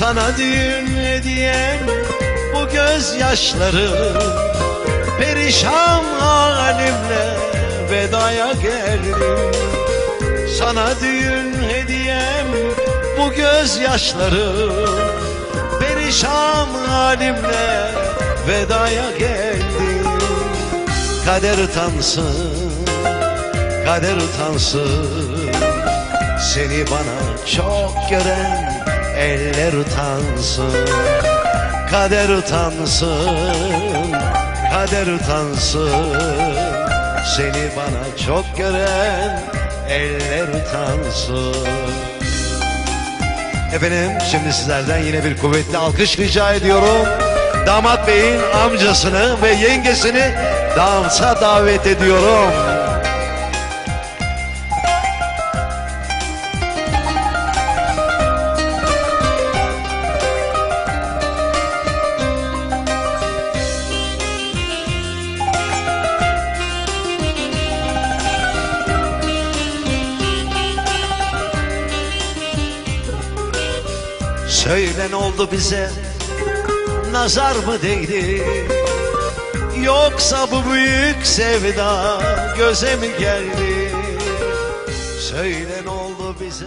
Sana düğün hediyem bu gözyaşları Perişan halimle vedaya geldim. Sana düğün hediyem bu gözyaşları Perişan halimle vedaya geldim. Kader utansın, kader utansın. Seni bana çok gören eller utansın Kader utansın, kader utansın Seni bana çok gören eller utansın Efendim şimdi sizlerden yine bir kuvvetli alkış rica ediyorum. Damat beyin amcasını ve yengesini dansa davet ediyorum. Söyle ne oldu bize? Nazar mı değdi? Yoksa bu büyük sevda Göze mi geldi? Söyle ne oldu bize